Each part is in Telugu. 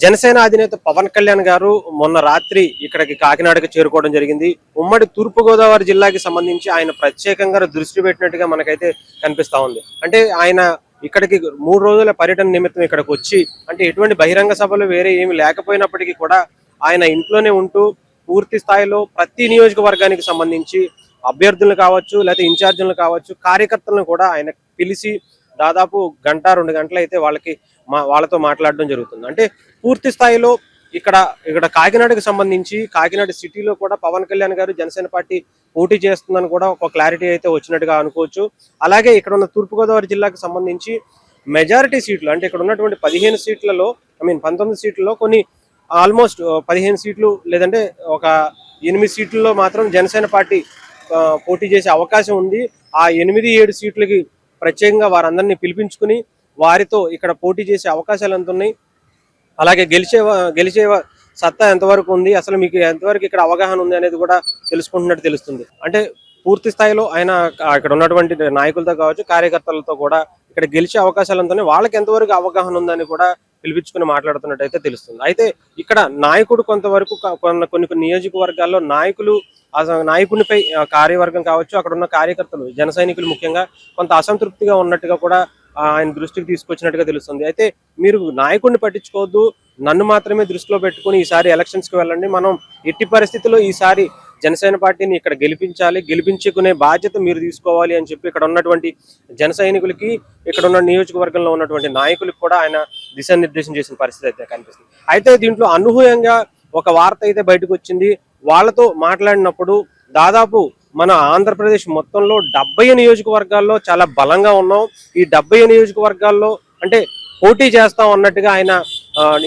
జనసేన అధినేత పవన్ కళ్యాణ్ గారు మొన్న రాత్రి ఇక్కడికి కాకినాడకి చేరుకోవడం జరిగింది. ఉమ్మడి తూర్పుగోదావరి జిల్లాకి సంబంధించి ఆయన ప్రత్యేకంగా దృష్టి పెట్టినట్టుగా మనకైతే కనిపిస్తా ఉంది. అంటే ఆయన ఇక్కడికి మూడు రోజుల పర్యటన నిమిత్తం ఇక్కడికి వచ్చి అంటే ఎటువంటి బహిరంగ సభలు వేరే ఏమి లేకపోయినప్పటికీ కూడా ఆయన ఇంట్లోనే ఉంటూ పూర్తి స్థాయిలో ప్రతి నియోజకవర్గానికి సంబంధించి అభ్యర్థులను కావచ్చు లేకపోతే ఇన్ఛార్జీలను కావచ్చు కార్యకర్తలను కూడా ఆయన పిలిచి దాదాపు గంట రెండు గంటలు అయితే వాళ్ళకి మా వాళ్ళతో మాట్లాడడం జరుగుతుంది. అంటే పూర్తి స్థాయిలో ఇక్కడ ఇక్కడ కాకినాడకి సంబంధించి కాకినాడ సిటీలో కూడా పవన్ కళ్యాణ్ గారు జనసేన పార్టీ పోటీ చేస్తుందని కూడా ఒక క్లారిటీ అయితే వచ్చినట్టుగా అనుకోవచ్చు. అలాగే ఇక్కడ ఉన్న తూర్పుగోదావరి జిల్లాకు సంబంధించి మెజారిటీ సీట్లు అంటే ఇక్కడ ఉన్నటువంటి పదిహేను సీట్లలో ఐ మీన్ పంతొమ్మిది సీట్లలో కొన్ని ఆల్మోస్ట్ పదిహేను సీట్లు లేదంటే ఒక ఎనిమిది సీట్లలో మాత్రం జనసేన పార్టీ పోటీ చేసే అవకాశం ఉంది. ఆ ఎనిమిది ఏడు సీట్లకి ప్రత్యేకంగా వారందరినీ పిలిపించుకుని వారితో ఇక్కడ పోటీ చేసే అవకాశాలు ఎంత ఉన్నాయి? అలాగే గెలిచే గెలిచే సత్తా ఎంతవరకు ఉంది? అసలు మీకు ఎంతవరకు ఇక్కడ అవగాహన ఉంది అనేది కూడా తెలుసుకుంటున్నట్టు తెలుస్తుంది. అంటే పూర్తి స్థాయిలో ఆయన ఇక్కడ ఉన్నటువంటి నాయకులతో కావచ్చు కార్యకర్తలతో కూడా ఇక్కడ గెలిచే అవకాశాలు వాళ్ళకి ఎంతవరకు అవగాహన ఉందని కూడా పిలిపించుకుని మాట్లాడుతున్నట్టు అయితే తెలుస్తుంది. అయితే ఇక్కడ నాయకుడు కొంతవరకు కొన్ని కొన్ని నియోజకవర్గాల్లో నాయకులు ఆ నాయకునిపై కార్యవర్గం కావచ్చు అక్కడ ఉన్న కార్యకర్తలు జన సైనికులు ముఖ్యంగా కొంత అసంతృప్తిగా ఉన్నట్టుగా కూడా ఆయన దృష్టికి తీసుకొచ్చినట్టుగా తెలుస్తుంది. అయితే మీరు నాయకుడిని పట్టించుకోవద్దు. నన్ను మాత్రమే దృష్టిలో పెట్టుకుని ఈసారి ఎలక్షన్స్కి వెళ్ళండి. మనం ఎట్టి పరిస్థితుల్లో ఈసారి జనసేన పార్టీని ఇక్కడ గెలిపించాలి గెలిపించుకునే బాధ్యత మీరు తీసుకోవాలి అని చెప్పి ఇక్కడ ఉన్నటువంటి జన సైనికులకి ఇక్కడ ఉన్న నియోజకవర్గంలో ఉన్నటువంటి నాయకులకు కూడా ఆయన దిశానిర్దేశం చేసిన పరిస్థితి అయితే కనిపిస్తుంది. అయితే దీంట్లో అనూహ్యంగా ఒక వార్త అయితే బయటకు వచ్చింది. వాళ్ళతో మాట్లాడినప్పుడు దాదాపు మన ఆంధ్రప్రదేశ్ మొత్తంలో డెబ్బై నియోజకవర్గాల్లో చాలా బలంగా ఉన్నాం. ఈ డెబ్బై నియోజకవర్గాల్లో అంటే పోటీ చేస్తాం అన్నట్టుగా ఆయన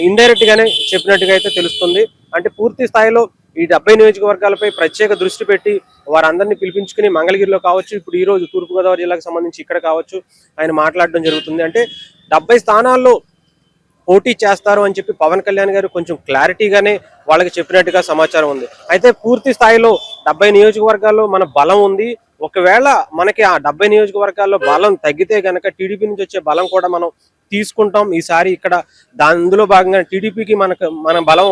ఇండైరెక్ట్ గానే చెప్పినట్టుగా అయితే తెలుస్తుంది. అంటే పూర్తి స్థాయిలో ఈ డెబ్బై నియోజకవర్గాలపై ప్రత్యేక దృష్టి పెట్టి వారందరినీ పిలిపించుకుని మంగళగిరిలో కావచ్చు ఇప్పుడు ఈ రోజు తూర్పుగోదావరి జిల్లాకు సంబంధించి ఇక్కడ కావచ్చు ఆయన మాట్లాడడం జరుగుతుంది. అంటే డెబ్బై స్థానాల్లో పోటీ చేస్తారు అని చెప్పి పవన్ కళ్యాణ్ గారు కొంచెం క్లారిటీగానే వాళ్ళకి చెప్పినట్టుగా సమాచారం ఉంది. అయితే పూర్తి స్థాయిలో డెబ్బై నియోజకవర్గాల్లో మన బలం ఉంది. ఒకవేళ మనకి ఆ డెబ్బై నియోజకవర్గాల్లో బలం తగ్గితే గనక టీడీపీ నుంచి వచ్చే బలం కూడా మనం తీసుకుంటాం. ఈసారి ఇక్కడ దాని అందులో భాగంగా టీడీపీకి మనకు మన బలం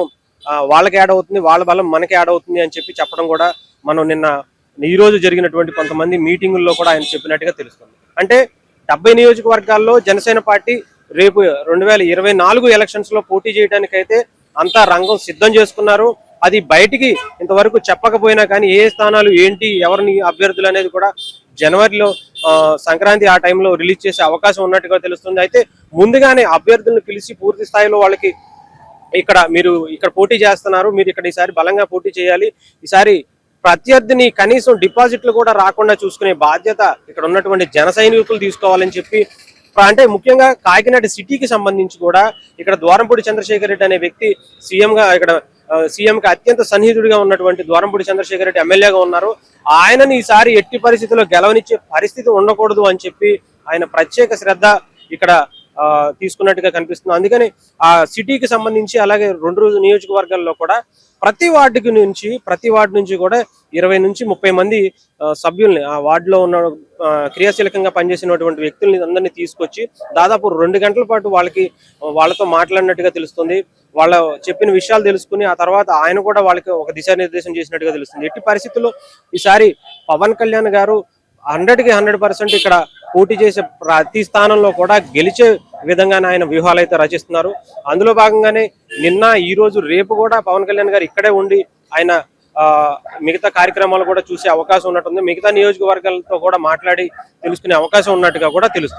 వాళ్ళకి యాడ్ అవుతుంది. వాళ్ళ బలం మనకి యాడ్ అవుతుంది అని చెప్పి చెప్పడం కూడా మనం నిన్న ఈ రోజు జరిగినటువంటి కొంతమంది మీటింగుల్లో కూడా ఆయన చెప్పినట్టుగా తెలుస్తుంది. అంటే డెబ్బై నియోజకవర్గాల్లో జనసేన పార్టీ రేపు రెండు వేల ఇరవై నాలుగు ఎలక్షన్స్లో పోటీ చేయడానికైతే అంతా రంగం సిద్ధం చేసుకున్నారు. అది బయటికి ఇంతవరకు చెప్పకపోయినా కానీ ఏ స్థానాలు ఏంటి ఎవరిని అభ్యర్థులు అనేది కూడా జనవరిలో సంక్రాంతి ఆ టైంలో రిలీజ్ చేసే అవకాశం ఉన్నట్టుగా తెలుస్తుంది. అయితే ముందుగానే అభ్యర్థులను పిలిచి పూర్తి స్థాయిలో వాళ్ళకి ఇక్కడ మీరు ఇక్కడ పోటీ చేస్తున్నారు. మీరు ఇక్కడ ఈసారి బలంగా పోటీ చేయాలి. ఈసారి ప్రత్యర్థిని కనీసం డిపాజిట్లు కూడా రాకుండా చూసుకునే బాధ్యత ఇక్కడ ఉన్నటువంటి జన సైనికులు తీసుకోవాలని చెప్పి అంటే ముఖ్యంగా కాకినాడ సిటీకి సంబంధించి కూడా ఇక్కడ ద్వారంపూడి చంద్రశేఖర్ రెడ్డి అనే వ్యక్తి సీఎంగా ఇక్కడ సీఎంకి అత్యంత సన్నిహితుడిగా ఉన్నటువంటి ద్వారంపూడి చంద్రశేఖర్ రెడ్డి ఎమ్మెల్యేగా ఉన్నారు. ఆయనని ఈసారి ఎట్టి పరిస్థితుల్లో గెలవనిచ్చే పరిస్థితి ఉండకూడదు అని చెప్పి ఆయన ప్రత్యేక శ్రద్ధ ఇక్కడ తీసుకున్నట్టుగా కనిపిస్తుంది. అందుకని ఆ సిటీకి సంబంధించి అలాగే రెండు రోజు నియోజకవర్గాల్లో కూడా ప్రతి వార్డుకి నుంచి ప్రతి వార్డు నుంచి కూడా ఇరవై నుంచి ముప్పై మంది సభ్యుల్ని ఆ వార్డులో ఉన్న క్రియాశీలకంగా పనిచేసినటువంటి వ్యక్తుల్ని అందరినీ తీసుకొచ్చి దాదాపు రెండు గంటల పాటు వాళ్ళకి వాళ్ళతో మాట్లాడినట్టుగా తెలుస్తుంది. వాళ్ళ చెప్పిన విషయాలు తెలుసుకుని ఆ తర్వాత ఆయన కూడా వాళ్ళకి ఒక దిశానిర్దేశం చేసినట్టుగా తెలుస్తుంది. ఎట్టి పరిస్థితుల్లో ఈసారి పవన్ కళ్యాణ్ గారు హండ్రెడ్కి హండ్రెడ్ పర్సెంట్ ఇక్కడ పోటీ చేసే ప్రతి స్థానంలో కూడా గెలిచే విధంగానే ఆయన వ్యూహాలు అయితే రచిస్తున్నారు. అందులో భాగంగానే నిన్న ఈ రోజు రేపు కూడా పవన్ కళ్యాణ్ గారు ఇక్కడే ఉండి ఆయన ఆ, మిగతా కార్యక్రమాలు కూడా చూసే అవకాశం ఉన్నట్టుంది. మిగతా నియోజకవర్గాలతో కూడా మాట్లాడి తెలుసుకునే అవకాశం ఉన్నట్టుగా కూడా తెలుస్తుంది.